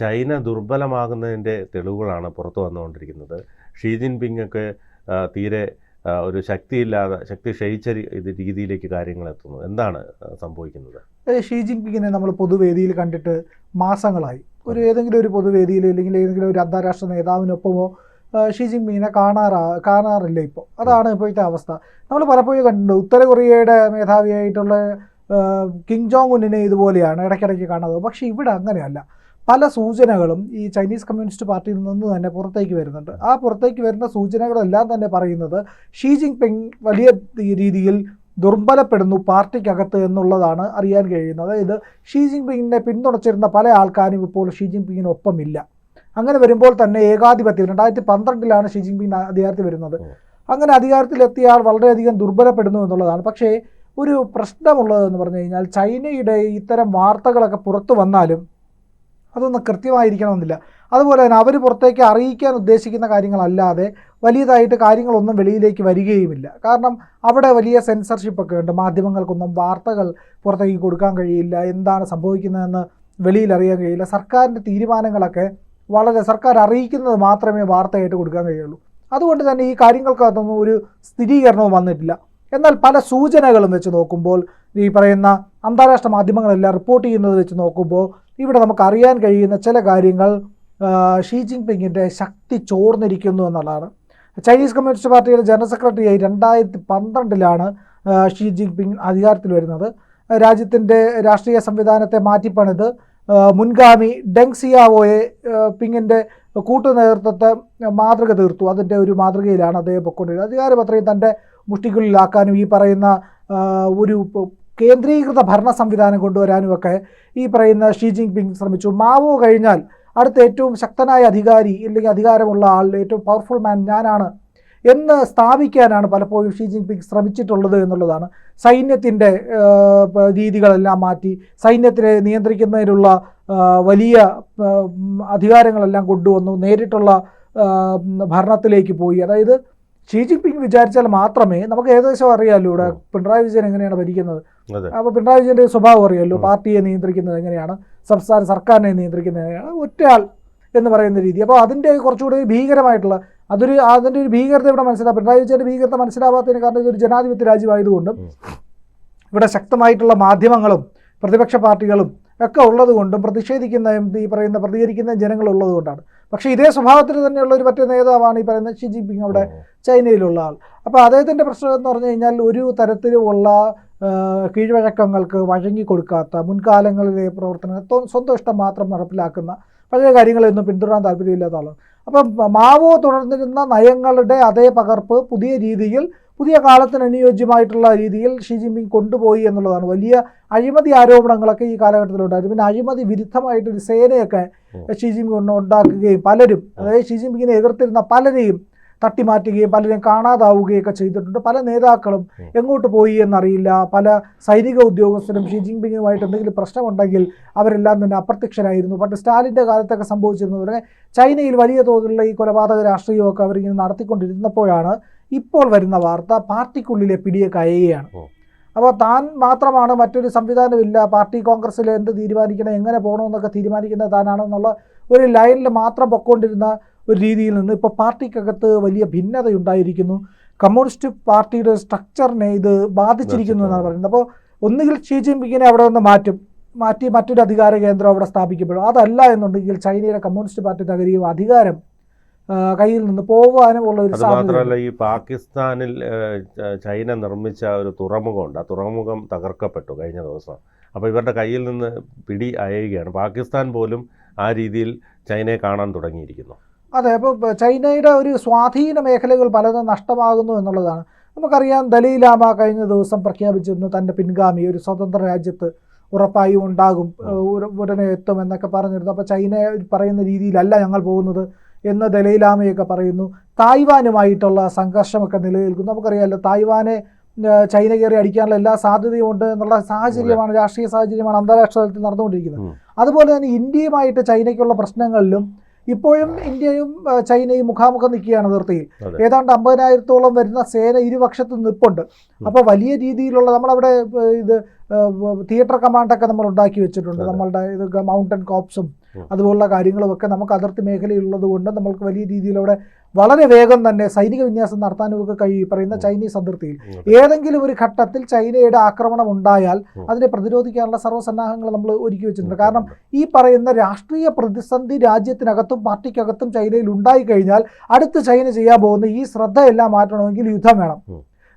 China ദുർബലമാകുന്നതിന്റെ തെളിവുകളാണ് പുറത്തു വന്നുകൊണ്ടിരിക്കുന്നത്. ഷീ ജിൻപിങ് ഒക്കെ തീരെ ഒരു ശക്തിയില്ലാതെ ശക്തി ക്ഷയിച്ച രീതിയിലേക്ക് കാര്യങ്ങൾ എത്തുന്നു. എന്താണ് സംഭവിക്കുന്നത്? ഷീ ജിൻപിങ്ങിനെ നമ്മൾ പൊതുവേദിയിൽ കണ്ടിട്ട് മാസങ്ങളായി. ഒരു ഏതെങ്കിലും ഒരു പൊതുവേദിയിൽ അല്ലെങ്കിൽ ഏതെങ്കിലും ഒരു അന്താരാഷ്ട്ര നേതാവിനൊപ്പമോ ഷീ ജിൻപിങ്ങിനെ കാണാറാ കാണാറില്ല ഇപ്പോൾ. അതാണ് ഇപ്പോഴത്തെ അവസ്ഥ. നമ്മൾ പലപ്പോഴും കണ്ടിട്ടുണ്ട് ഉത്തര കൊറിയയുടെ മേധാവിയായിട്ടുള്ള കിങ് ജോങ് ഉന്നിനെ ഇതുപോലെയാണ് ഇടയ്ക്കിടയ്ക്ക് കാണാതെ പക്ഷേ ഇവിടെ അങ്ങനെയല്ല. പല സൂചനകളും ഈ ചൈനീസ് കമ്മ്യൂണിസ്റ്റ് പാർട്ടിയിൽ നിന്ന് തന്നെ പുറത്തേക്ക് വരുന്നുണ്ട്. ആ പുറത്തേക്ക് വരുന്ന സൂചനകളെല്ലാം തന്നെ പറയുന്നത് ഷീ ജിൻപിങ് വലിയ രീതിയിൽ ദുർബലപ്പെടുന്നു പാർട്ടിക്കകത്ത് എന്നുള്ളതാണ് അറിയാൻ കഴിയുന്നത്. അതായത് ഷീ ജിൻപിങ്ങിനെ പിന്തുണച്ചിരുന്ന പല ആൾക്കാരും ഇപ്പോൾ ഷീ ജിൻപിങ്ങിനൊപ്പമില്ല അങ്ങനെ വരുമ്പോൾ തന്നെ ഏകാധിപത്യം രണ്ടായിരത്തി പന്ത്രണ്ടിലാണ് ഷീ ജിൻപിങ് അധികാരത്തിൽ വരുന്നത്. അങ്ങനെ അധികാരത്തിലെത്തിയ ആൾ വളരെയധികം ദുർബലപ്പെടുന്നു എന്നുള്ളതാണ്. പക്ഷേ ഒരു പ്രശ്നമുള്ളതെന്ന് പറഞ്ഞു കഴിഞ്ഞാൽ ചൈനയുടെ ഇത്തരം വാർത്തകളൊക്കെ പുറത്തു വന്നാലും അതൊന്നും കൃത്യമായിരിക്കണമെന്നില്ല. അതുപോലെ തന്നെ അവർ പുറത്തേക്ക് അറിയിക്കാൻ ഉദ്ദേശിക്കുന്ന കാര്യങ്ങളല്ലാതെ വലിയതായിട്ട് കാര്യങ്ങളൊന്നും വെളിയിലേക്ക് വരികയുമില്ല. കാരണം അവിടെ വലിയ സെൻസർഷിപ്പൊക്കെ ഉണ്ട്. മാധ്യമങ്ങൾക്കൊന്നും വാർത്തകൾ പുറത്തേക്ക് കൊടുക്കാൻ കഴിയില്ല. എന്താണ് സംഭവിക്കുന്നതെന്ന് വെളിയിൽ അറിയാൻ കഴിയില്ല. സർക്കാരിന്റെ തീരുമാനങ്ങളൊക്കെ വളരെ സർക്കാർ അറിയിക്കുന്നത് മാത്രമേ വാർത്തയായിട്ട് കൊടുക്കാൻ കഴിയുള്ളൂ. അതുകൊണ്ട് തന്നെ ഈ കാര്യങ്ങൾക്കകത്തൊന്നും ഒരു സ്ഥിരീകരണവും വന്നിട്ടില്ല. എന്നാൽ പല സൂചനകളും വെച്ച് നോക്കുമ്പോൾ ഈ പറയുന്ന അന്താരാഷ്ട്ര മാധ്യമങ്ങളെല്ലാം റിപ്പോർട്ട് ചെയ്യുന്നത് വെച്ച് നോക്കുമ്പോൾ ഇവിടെ നമുക്ക് അറിയാൻ കഴിയുന്ന ചില കാര്യങ്ങൾ ഷീ ജിൻപിങ്ങിന്റെ ശക്തി ചോർന്നിരിക്കുന്നു എന്നുള്ളതാണ്. ചൈനീസ് കമ്മ്യൂണിസ്റ്റ് പാർട്ടിയുടെ ജനറൽ സെക്രട്ടറിയായി രണ്ടായിരത്തി പന്ത്രണ്ടിലാണ് ഷീ ജിൻപിങ് അധികാരത്തിൽ വരുന്നത്. രാജ്യത്തിന്റെ രാഷ്ട്രീയ സംവിധാനത്തെ മാറ്റിപ്പണിത് മുൻഗാമി ഡെങ് സിയാവോയെ പിങ്ങിന്റെ കൂട്ടു നേതൃത്വത്തെ മാതൃക തീർത്തു. അതിന്റെ ഒരു മാതൃകയിലാണ് അദ്ദേഹം പൊക്കൊണ്ടിരുന്നത്. അധികാരപത്രയും തന്റെ മുഷ്ടിക്കുള്ളിലാക്കാനും ഈ പറയുന്ന ഒരു കേന്ദ്രീകൃത ഭരണ സംവിധാനം കൊണ്ടുവരാനും ഒക്കെ ഈ പറയുന്ന ഷീ ജിൻപിങ് ശ്രമിച്ചു. മാവോ കഴിഞ്ഞാൽ അടുത്ത ഏറ്റവും ശക്തനായ അധികാരി ഇല്ലെങ്കിൽ അധികാരമുള്ള ആൾ ഏറ്റവും പവർഫുൾ മാൻ ഞാനാണ് എന്ന് സ്ഥാപിക്കാനാണ് പലപ്പോഴും ഷീ ജിൻപിങ് ശ്രമിച്ചിട്ടുള്ളത് എന്നുള്ളതാണ്. സൈന്യത്തിന്റെ രീതികളെല്ലാം മാറ്റി സൈന്യത്തിനെ നിയന്ത്രിക്കുന്നതിനുള്ള വലിയ അധികാരങ്ങളെല്ലാം കൊണ്ടുവന്നു നേരിട്ടുള്ള ഭരണത്തിലേക്ക് പോയി. അതായത് ഷീ ജിൻപിങ് വിചാരിച്ചാൽ മാത്രമേ നമുക്ക് ഏകദേശം അറിയാമല്ലോ ഇവിടെ പിണറായി വിജയൻ എങ്ങനെയാണ് ഭരിക്കുന്നത്? അപ്പൊ അപ്പോൾ പിണറായി വിജയന്റെ സ്വഭാവം അറിയാമല്ലോ പാർട്ടിയെ നിയന്ത്രിക്കുന്നത് എങ്ങനെയാണ് സംസ്ഥാന സർക്കാരിനെ നിയന്ത്രിക്കുന്നത് എങ്ങനെയാണ് ഒറ്റയാൾ എന്ന് പറയുന്ന രീതി. അപ്പോൾ അതിന്റെ കുറച്ചുകൂടി ഭീകരമായിട്ടുള്ള അതൊരു അതിന്റെ ഒരു ഭീകരത ഇവിടെ മനസ്സിലാവും പിണറായി വിജയന്റെ ഭീകരത മനസ്സിലാവാത്തതിന് കാരണം ഇതൊരു ജനാധിപത്യ രാജ്യമായതുകൊണ്ടും ഇവിടെ ശക്തമായിട്ടുള്ള മാധ്യമങ്ങളും പ്രതിപക്ഷ പാർട്ടികളും ഒക്കെ ഉള്ളതുകൊണ്ടും പ്രതിഷേധിക്കുന്ന ഈ പറയുന്ന പ്രതികരിക്കുന്ന ജനങ്ങളുള്ളത് കൊണ്ടാണ് പക്ഷേ ഇതേ സ്വഭാവത്തിന് തന്നെയുള്ള ഒരു മറ്റേ നേതാവാണ് ഈ പറയുന്ന ഷി ജിൻപിങ് അവിടെ ചൈനയിലുള്ള ആൾ. അപ്പോൾ അദ്ദേഹത്തിന്റെ പ്രശ്നം എന്ന് പറഞ്ഞു കഴിഞ്ഞാൽ ഒരു തരത്തിലുമുള്ള കീഴ്വഴക്കങ്ങൾക്ക് വഴങ്ങി കൊടുക്കാത്ത മുൻകാലങ്ങളിലെ പ്രവർത്തനങ്ങൾ സ്വന്തം ഇഷ്ടം മാത്രം നടപ്പിലാക്കുന്ന പഴയ കാര്യങ്ങളൊന്നും പിന്തുടരാൻ താല്പര്യമില്ലാത്ത ആളാണ്. അപ്പം മാവോ തുടർന്നിരുന്ന നയങ്ങളുടെ അതേ പകർപ്പ് പുതിയ രീതിയിൽ പുതിയ കാലത്തിന് അനുയോജ്യമായിട്ടുള്ള രീതിയിൽ ഷി ജിൻപിങ് കൊണ്ടുപോയി എന്നുള്ളതാണ്. വലിയ അഴിമതി ആരോപണങ്ങളൊക്കെ ഈ കാലഘട്ടത്തിലുണ്ടായിരുന്നു. പിന്നെ അഴിമതി വിരുദ്ധമായിട്ടൊരു സേനയൊക്കെ. ഷി ജിൻപിങ് കൊണ്ട് ഉണ്ടാക്കുകയും പലരും അതായത് ഷി ജിൻപിങ്ങിനെ എതിർത്തിരുന്ന പലരെയും തട്ടിമാറ്റുകയും പലരെയും കാണാതാവുകയൊക്കെ ചെയ്തിട്ടുണ്ട്. പല നേതാക്കളും എങ്ങോട്ട് പോയി എന്നറിയില്ല. പല സൈനിക ഉദ്യോഗസ്ഥരും ഷി ജിൻപിങ്ങുമായിട്ട് എന്തെങ്കിലും പ്രശ്നമുണ്ടെങ്കിൽ അവരെല്ലാം തന്നെ അപ്രത്യക്ഷരായിരുന്നു. പണ്ട് സ്റ്റാലിന്റെ കാലത്തൊക്കെ സംഭവിച്ചിരുന്നത് പോലെ ചൈനയിൽ വലിയ തോതിലുള്ള ഈ കൊലപാതക രാഷ്ട്രീയമൊക്കെ അവരിങ്ങനെ നടത്തിക്കൊണ്ടിരുന്നപ്പോഴാണ് ഇപ്പോൾ വരുന്ന വാർത്ത പാർട്ടിക്കുള്ളിലെ പിടിയെ കയയുകയാണ്. അപ്പോൾ താൻ മാത്രമാണ് മറ്റൊരു സംവിധാനമില്ല പാർട്ടി കോൺഗ്രസ്സിൽ എന്ത് തീരുമാനിക്കണം എങ്ങനെ പോകണമെന്നൊക്കെ തീരുമാനിക്കുന്നത് താനാണെന്നുള്ള ഒരു ലൈനിൽ മാത്രം പൊക്കോണ്ടിരുന്ന ഒരു രീതിയിൽ നിന്ന് ഇപ്പോൾ പാർട്ടിക്കകത്ത് വലിയ ഭിന്നതയുണ്ടായിരിക്കുന്നു. കമ്മ്യൂണിസ്റ്റ് പാർട്ടിയുടെ സ്ട്രക്ചറിനെ ഇത് ബാധിച്ചിരിക്കുന്നു എന്നാണ് പറയുന്നത്. അപ്പോൾ ഒന്നുകിൽ ഷീ ജിൻപിങ്ങിനെ അവിടെ നിന്ന് മാറ്റും മാറ്റി മറ്റൊരു അധികാര കേന്ദ്രം അവിടെ സ്ഥാപിക്കപ്പെടും. അതല്ല എന്നുണ്ടെങ്കിൽ ചൈനയുടെ കമ്മ്യൂണിസ്റ്റ് പാർട്ടി തകരുകയും അധികാരം കയ്യിൽ നിന്ന് പോകാനും ഉള്ള ഒരു മാത്രമല്ല ഈ പാകിസ്ഥാനിൽ ചൈന നിർമ്മിച്ച ഒരു തുറമുഖമുണ്ട്. ആ തുറമുഖം തകർക്കപ്പെട്ടു കഴിഞ്ഞ ദിവസം. അപ്പോൾ ഇവരുടെ കയ്യിൽ നിന്ന് പിടി അയയുകയാണ്. പാകിസ്ഥാൻ പോലും ആ രീതിയിൽ ചൈനയെ കാണാൻ തുടങ്ങിയിരിക്കുന്നു. അതെ അപ്പോൾ ചൈനയുടെ ഒരു സ്വാധീന മേഖലകൾ പലതും നഷ്ടമാകുന്നു എന്നുള്ളതാണ്. നമുക്കറിയാം ദലീലാമ കഴിഞ്ഞ ദിവസം പ്രഖ്യാപിച്ചിരുന്നു തന്റെ പിൻഗാമി ഒരു സ്വതന്ത്ര രാജ്യത്ത് ഉറപ്പായും ഉണ്ടാകും ഉടനെ എത്തും എന്നൊക്കെ പറഞ്ഞിരുന്നു. അപ്പോൾ ചൈന പറയുന്ന രീതിയിലല്ല ഞങ്ങൾ പോകുന്നത്. എന്ന് ദലൈലാമയൊക്കെ പറയുന്നു. തായ്വാനുമായിട്ടുള്ള സംഘർഷമൊക്കെ നിലനിൽക്കുന്നു. നമുക്കറിയാമല്ലോ തായ്വാനെ ചൈന കയറി അടിക്കാനുള്ള എല്ലാ സാധ്യതയും ഉണ്ട് എന്നുള്ള സാഹചര്യമാണ് രാഷ്ട്രീയ സാഹചര്യമാണ് അന്താരാഷ്ട്ര തലത്തിൽ നടന്നുകൊണ്ടിരിക്കുന്നത് അതുപോലെ തന്നെ ഇന്ത്യയുമായിട്ട് ചൈനയ്ക്കുള്ള പ്രശ്നങ്ങളിലും ഇപ്പോഴും ഇന്ത്യയും ചൈനയും മുഖാമുഖം നിൽക്കുകയാണ് അതിർത്തിയിൽ അതെ. ഏതാണ്ട് അമ്പതിനായിരത്തോളം വരുന്ന സേന ഇരുപക്ഷത്തും നിൽപ്പുണ്ട് അപ്പോൾ വലിയ രീതിയിലുള്ള നമ്മളവിടെ ഇത് തിയേറ്റർ കമാൻഡൊക്കെ നമ്മൾ ഉണ്ടാക്കി വെച്ചിട്ടുണ്ട്. നമ്മളുടെ ഇത് മൗണ്ടൻ കോപ്സും അതുപോലുള്ള കാര്യങ്ങളും ഒക്കെ നമുക്ക് അതിർത്തി മേഖലയുള്ളത് കൊണ്ട് നമ്മൾക്ക് വലിയ രീതിയിലൂടെ വളരെ വേഗം തന്നെ സൈനിക വിന്യാസം നടത്താനും ഒക്കെ കഴിയും. പറയുന്ന ചൈനീസ് അതിർത്തിയിൽ. ഏതെങ്കിലും ഒരു ഘട്ടത്തിൽ ചൈനയുടെ ആക്രമണം ഉണ്ടായാൽ അതിനെ പ്രതിരോധിക്കാനുള്ള സർവസന്നാഹങ്ങൾ നമ്മൾ ഒരുക്കി വെച്ചിട്ടുണ്ട്. കാരണം ഈ പറയുന്ന രാഷ്ട്രീയ പ്രതിസന്ധി രാജ്യത്തിനകത്തും പാർട്ടിക്കകത്തും ചൈനയിൽ ഉണ്ടായി കഴിഞ്ഞാൽ അടുത്ത് ചൈന ചെയ്യാൻ പോകുന്ന ഈ ശ്രദ്ധയെല്ലാം മാറ്റണമെങ്കിൽ യുദ്ധം വേണം.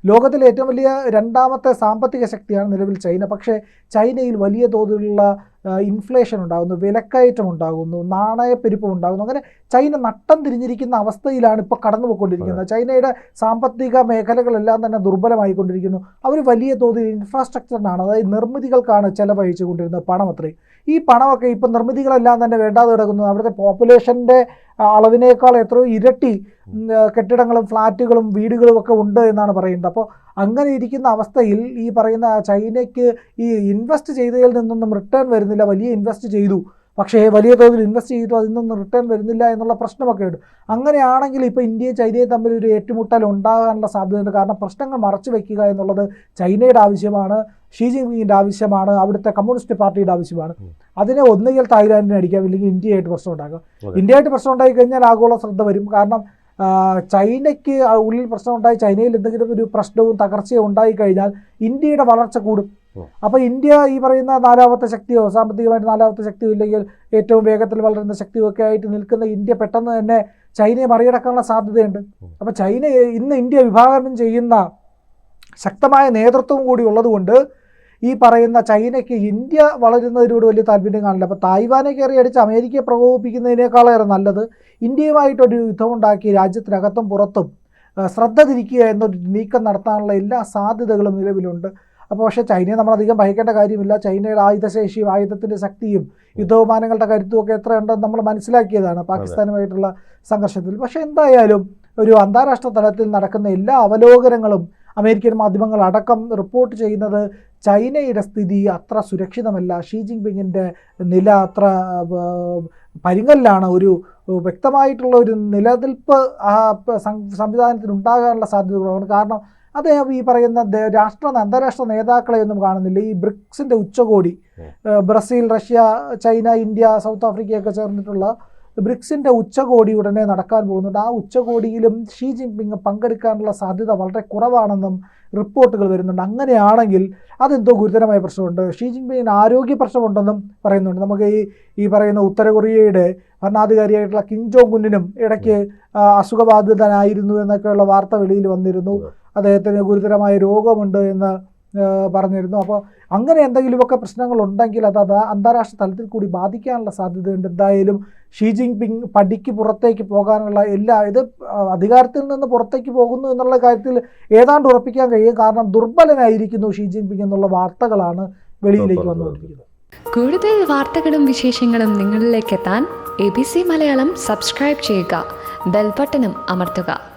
ലോകത്തിലെ ഏറ്റവും വലിയ രണ്ടാമത്തെ സാമ്പത്തിക ശക്തിയാണ് നിലവിൽ ചൈന. പക്ഷേ ചൈനയിൽ വലിയ തോതിലുള്ള ഇൻഫ്ലേഷൻ ഉണ്ടാകുന്നു വിലക്കയറ്റം ഉണ്ടാകുന്നു നാണയപ്പെരുപ്പം ഉണ്ടാകുന്നു. അങ്ങനെ ചൈന നട്ടം തിരിഞ്ഞിരിക്കുന്ന അവസ്ഥയിലാണ് ഇപ്പോൾ കടന്നു പോയിക്കൊണ്ടിരിക്കുന്നത് ചൈനയുടെ സാമ്പത്തിക മേഖലകളെല്ലാം തന്നെ ദുർബലമായിക്കൊണ്ടിരിക്കുന്നു. അവർ വലിയ തോതിൽ ഇൻഫ്രാസ്ട്രക്ചറിനാണ് അതായത് നിർമ്മിതികൾക്കാണ് ചെലവഴിച്ചു കൊണ്ടിരുന്നത് പണം അത്രയും ഈ പണമൊക്കെ ഇപ്പം നിർമ്മിതികളെല്ലാം തന്നെ വേണ്ടാതെ കിടക്കുന്നു. അവിടുത്തെ പോപ്പുലേഷന്റെ അളവിനേക്കാൾ എത്രയോ ഇരട്ടി കെട്ടിടങ്ങളും ഫ്ലാറ്റുകളും വീടുകളും ഒക്കെ ഉണ്ട് എന്നാണ് പറയുന്നത്. അപ്പോൾ അങ്ങനെ ഇരിക്കുന്ന അവസ്ഥയിൽ ഈ പറയുന്ന ചൈനയ്ക്ക് ഈ ഇൻവെസ്റ്റ് ചെയ്തതിൽ നിന്നൊന്നും റിട്ടേൺ വരുന്നില്ല. വലിയ ഇൻവെസ്റ്റ് ചെയ്തു. പക്ഷേ വലിയ തോതിൽ ഇൻവെസ്റ്റ് ചെയ്തു. അതിൽ നിന്നും റിട്ടേൺ വരുന്നില്ല എന്നുള്ള പ്രശ്നമൊക്കെ ഉണ്ട്. അങ്ങനെയാണെങ്കിൽ ഇപ്പോൾ ഇന്ത്യയും ചൈനയും തമ്മിൽ ഒരു ഏറ്റുമുട്ടൽ ഉണ്ടാകാനുള്ള സാധ്യതയുണ്ട്. കാരണം പ്രശ്നങ്ങൾ മറച്ചു വയ്ക്കുക എന്നുള്ളത് ചൈനയുടെ ആവശ്യമാണ്. ഷീ ജിൻപിങ്ങിന്റെ ആവശ്യമാണ് അവിടുത്തെ കമ്മ്യൂണിസ്റ്റ് പാർട്ടിയുടെ ആവശ്യമാണ്. അതിനെ ഒന്നുകിൽ തായ്ലാൻഡിനെ അടിക്കാം ഇല്ലെങ്കിൽ ഇന്ത്യയായിട്ട് പ്രശ്നം ഉണ്ടാക്കാം. ഇന്ത്യയായിട്ട് പ്രശ്നം ഉണ്ടായി കഴിഞ്ഞാൽ ആഗോള ശ്രദ്ധ വരും. കാരണം ചൈനയ്ക്ക് ഉള്ളിൽ പ്രശ്നം ഉണ്ടായി ചൈനയിൽ എന്തെങ്കിലും ഒരു പ്രശ്നവും തകർച്ചയും ഉണ്ടായി കഴിഞ്ഞാൽ ഇന്ത്യയുടെ വളർച്ച കൂടും. അപ്പൊ അപ്പോൾ ഇന്ത്യ ഈ പറയുന്ന നാലാമത്തെ ശക്തിയോ സാമ്പത്തികമായിട്ട് നാലാമത്തെ ശക്തിയോ ഇല്ലെങ്കിൽ ഏറ്റവും വേഗത്തിൽ വളരുന്ന ശക്തിയോ ഒക്കെ ആയിട്ട് നിൽക്കുന്ന ഇന്ത്യ പെട്ടെന്ന് തന്നെ ചൈനയെ മറികടക്കാനുള്ള സാധ്യതയുണ്ട്. അപ്പൊ അപ്പോൾ ചൈന ഇന്ന് ഇന്ത്യ വിഭാവനം ചെയ്യുന്ന ശക്തമായ നേതൃത്വം കൂടി ഉള്ളതുകൊണ്ട് ഈ പറയുന്ന ചൈനയ്ക്ക് ഇന്ത്യ വളരുന്നതിനോട് വലിയ താല്പര്യം കാണില്ല. അപ്പോൾ തായ്വാനെ കയറി അടിച്ച് അമേരിക്കയെ പ്രകോപിപ്പിക്കുന്നതിനേക്കാളേറെ നല്ലത് ഇന്ത്യയുമായിട്ടൊരു യുദ്ധമുണ്ടാക്കി രാജ്യത്തിനകത്തും പുറത്തും ശ്രദ്ധ തിരിക്കുക എന്നൊരു നീക്കം നടത്താനുള്ള എല്ലാ സാധ്യതകളും നിലവിലുണ്ട്. അപ്പോൾ പക്ഷേ ചൈനയെ നമ്മളധികം ഭയക്കേണ്ട കാര്യമില്ല. ചൈനയുടെ ആയുധശേഷിയും ആയുധത്തിന്റെ ശക്തിയും യുദ്ധവിമാനങ്ങളുടെ കരുത്തും ഒക്കെ എത്രയുണ്ടെന്ന് നമ്മൾ മനസ്സിലാക്കിയതാണ് പാകിസ്ഥാനുമായിട്ടുള്ള സംഘർഷത്തിൽ. പക്ഷേ എന്തായാലും ഒരു അന്താരാഷ്ട്ര തലത്തിൽ നടക്കുന്ന എല്ലാ അവലോകനങ്ങളും അമേരിക്കൻ മാധ്യമങ്ങൾ അടക്കം റിപ്പോർട്ട് ചെയ്യുന്നത് ചൈനയുടെ സ്ഥിതി അത്ര സുരക്ഷിതമല്ല. ഷീ ജിൻപിങ്ങിന്റെ നില അത്ര പരിങ്ങലിലാണ്. ഒരു വ്യക്തമായിട്ടുള്ള ഒരു നിലനിൽപ്പ് ആ സംവിധാനത്തിന് ഉണ്ടാകാനുള്ള സാധ്യത കുറവാണ് കാരണം അദ്ദേഹം ഈ പറയുന്ന രാഷ്ട്ര അന്താരാഷ്ട്ര നേതാക്കളെ നേതാക്കളെയൊന്നും കാണുന്നില്ല. ഈ ബ്രിക്സിന്റെ ഉച്ചകോടി Brazil Russia China India South ആഫ്രിക്കയൊക്കെ ചേർന്നിട്ടുള്ള ബ്രിക്സിന്റെ ഉച്ചകോടി ഉടനെ നടക്കാൻ പോകുന്നുണ്ട്. ആ ഉച്ചകോടിയിലും ഷീ ജിൻപിങ് പങ്കെടുക്കാനുള്ള സാധ്യത വളരെ കുറവാണെന്നും റിപ്പോർട്ടുകൾ വരുന്നുണ്ട്. അങ്ങനെയാണെങ്കിൽ അതെന്തോ ഗുരുതരമായ പ്രശ്നമുണ്ട്. ഷീ ജിൻപിങ്ങിന് ആരോഗ്യ പ്രശ്നമുണ്ടെന്നും പറയുന്നുണ്ട്. നമുക്ക് ഈ ഈ പറയുന്ന ഉത്തര കൊറിയയുടെ ഭരണാധികാരിയായിട്ടുള്ള കിം ജോങ് ഉന്നിനും ഇടയ്ക്ക് അസുഖബാധിതനായിരുന്നു എന്നൊക്കെയുള്ള വാർത്ത വെളിയിൽ വന്നിരുന്നു. അദ്ദേഹത്തിന് ഗുരുതരമായ രോഗമുണ്ട് എന്ന് പറഞ്ഞിരുന്നു. അപ്പോൾ അങ്ങനെ എന്തെങ്കിലുമൊക്കെ പ്രശ്നങ്ങൾ ഉണ്ടെങ്കിൽ അത് അത് അന്താരാഷ്ട്ര തലത്തിൽ കൂടി ബാധിക്കാനുള്ള സാധ്യതയുണ്ട്. എന്തായാലും ഷീ പിങ് പടിക്ക് പുറത്തേക്ക് പോകാനുള്ള എല്ലാ ഇത് അധികാരത്തിൽ നിന്ന് പുറത്തേക്ക് പോകുന്നു എന്നുള്ള കാര്യത്തിൽ ഏതാണ്ട് ഉറപ്പിക്കാൻ കഴിയും. കാരണം ദുർബലനായിരിക്കുന്നു ഷീ പിങ് എന്നുള്ള വാർത്തകളാണ് വെളിയിലേക്ക് വന്നുകൊണ്ടിരിക്കുന്നത്. കൂടുതൽ വാർത്തകളും വിശേഷങ്ങളും നിങ്ങളിലേക്ക് എത്താൻ A B C Malayalam subscribe ചെയ്യുക. ബെൽബട്ടനും അമർത്തുക.